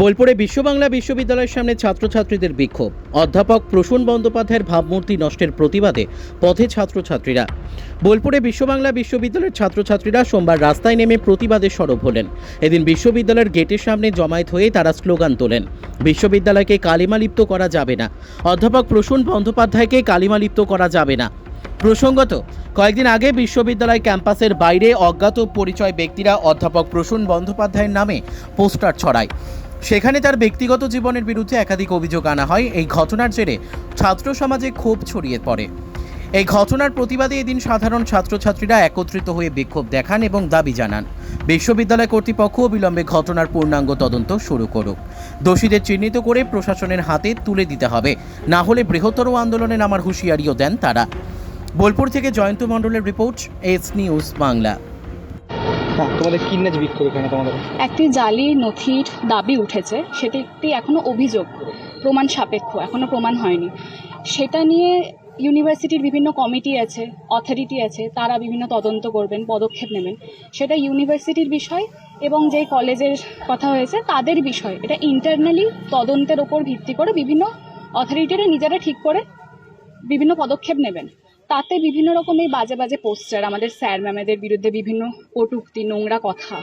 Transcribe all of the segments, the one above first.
বোলপুরে বিশ্ববাংলা বিশ্ববিদ্যালয়ের সামনে ছাত্রছাত্রীদের বিক্ষোভ। অধ্যাপক প্রসূন বন্দ্যোপাধ্যায়ের ভাবমূর্তি নষ্টের প্রতিবাদে পথে ছাত্রছাত্রীরা। বোলপুরে বিশ্ববাংলা বিশ্ববিদ্যালয়ের ছাত্রছাত্রীরা সোমবার রাস্তায় নেমে প্রতিবাদে সরব হলেন। এদিন বিশ্ববিদ্যালয়ের গেটের সামনে জমায়েত হয়ে তারা স্লোগান তোলেন। বিশ্ববিদ্যালয়কে কালিমালিপ্ত করা যাবে না। অধ্যাপক প্রসূন বন্দ্যোপাধ্যায়কে কালিমালিপ্ত করা যাবে না। প্রসঙ্গত, কয়েকদিন আগে বিশ্ববিদ্যালয় ক্যাম্পাসের বাইরে অজ্ঞাত পরিচয় ব্যক্তিরা অধ্যাপক প্রসূন বন্দ্যোপাধ্যায়ের নামে পোস্টার ছড়ায়। সেখানে তার ব্যক্তিগত জীবনের বিরুদ্ধে একাধিক অভিযোগ আনা হয়। এই ঘটনার জেরে ছাত্র সমাজে ক্ষোভ ছড়িয়ে পড়ে। এই ঘটনার প্রতিবাদে এদিন সাধারণ ছাত্রছাত্রীরা একত্রিত হয়ে বিক্ষোভ দেখান এবং দাবি জানান, বিশ্ববিদ্যালয় কর্তৃপক্ষ বিলম্বে ঘটনার পূর্ণাঙ্গ তদন্ত শুরু করুক। দোষীদের চিহ্নিত করে প্রশাসনের হাতে তুলে দিতে হবে, না হলে বৃহত্তর আন্দোলনে নামার হুঁশিয়ারিও দেন তারা। বোলপুর থেকে জয়ন্ত মণ্ডলের রিপোর্ট, এস নিউজ বাংলা। হ্যাঁ তোমাদের কিডন্যাচ বিক্ষোভ এখানে তোমাদের? একটি জালি নথির দাবি উঠেছে, সেটি একটি এখনও অভিযোগ, প্রমাণ সাপেক্ষ এখনও প্রমাণ হয়নি। সেটা নিয়ে ইউনিভার্সিটির বিভিন্ন কমিটি আছে, অথরিটি আছে, তারা বিভিন্ন তদন্ত করবেন, পদক্ষেপ নেবেন। সেটা ইউনিভার্সিটির বিষয় এবং যে কলেজের কথা হয়েছে, তাদের বিষয়। এটা ইন্টারনালি তদন্তের ওপর ভিত্তি করে বিভিন্ন অথরিটিরা নিজেরা ঠিক করে বিভিন্ন পদক্ষেপ নেবেন। তাতে বিভিন্ন রকম এই বাজে বাজে পোস্টার আমাদের স্যার ম্যামেদের বিরুদ্ধে বিভিন্ন কটুক্তি, নোংরা কথা,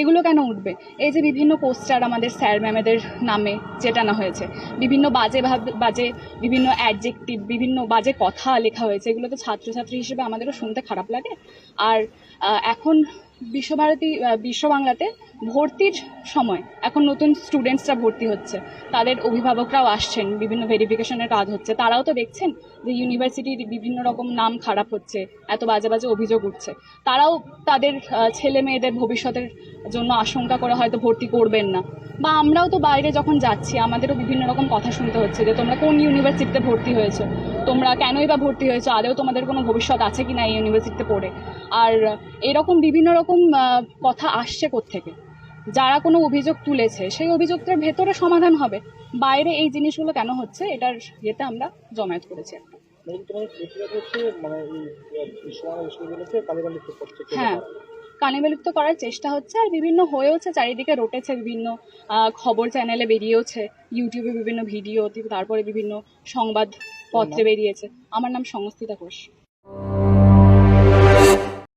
এগুলো কেন উঠবে? এই যে বিভিন্ন পোস্টার আমাদের স্যার ম্যামেদের নামে চেটানো হয়েছে, বিভিন্ন বাজে বাজে, বিভিন্ন অ্যাডজেক্টিভ বিভিন্ন বাজে কথা লেখা হয়েছে, এগুলো তো ছাত্রছাত্রী হিসেবে আমাদেরও শুনতে খারাপ লাগে। আর এখন বিশ্বভারতী বিশ্ব বাংলাতে ভর্তির সময়, এখন নতুন স্টুডেন্টসরা ভর্তি হচ্ছে, তাদের অভিভাবকরাও আসছেন, বিভিন্ন ভেরিফিকেশনের কাজ হচ্ছে, তারাও তো দেখছেন যে ইউনিভার্সিটির বিভিন্ন রকম নাম খারাপ হচ্ছে, এত বাজে বাজে অভিযোগ উঠছে, তারাও তাদের ছেলে মেয়েদের ভবিষ্যতের জন্য আশঙ্কা করে হয়তো ভর্তি করবেন না, বা আমরাও তো বাইরে যখন যাচ্ছি, আমাদেরও বিভিন্ন রকম কথা শুনতে হচ্ছে যে তোমরা কোন ইউনিভার্সিটিতে ভর্তি হয়েছো, তোমরা কেনই বা ভর্তি হয়েছো আদেও তোমাদের কোনো ভবিষ্যৎ আছে কি না এই ইউনিভার্সিটিতে পড়ে, আর এরকম বিভিন্ন রকম কথা আসছে থেকে যারা কোনো অভিযোগ তুলেছে সেই অভিযোগটার ভেতরে সমাধান হবে। বাইরে এই জিনিসগুলো কেন হচ্ছে এটার ইয়েতে আমরা জমায়েত করেছি একটা। মানে কালীবালিত করছে হ্যাঁ কানিবালিপ্ত করার চেষ্টা হচ্ছে আর বিভিন্ন হয়েওছে চারিদিকে রটেছে বিভিন্ন খবর চ্যানেলে বেরিয়েওছে ইউটিউবে বিভিন্ন ভিডিও তারপরে বিভিন্ন সংবাদপত্রে বেরিয়েছে। আমার নাম সংস্থিতা ঘোষ।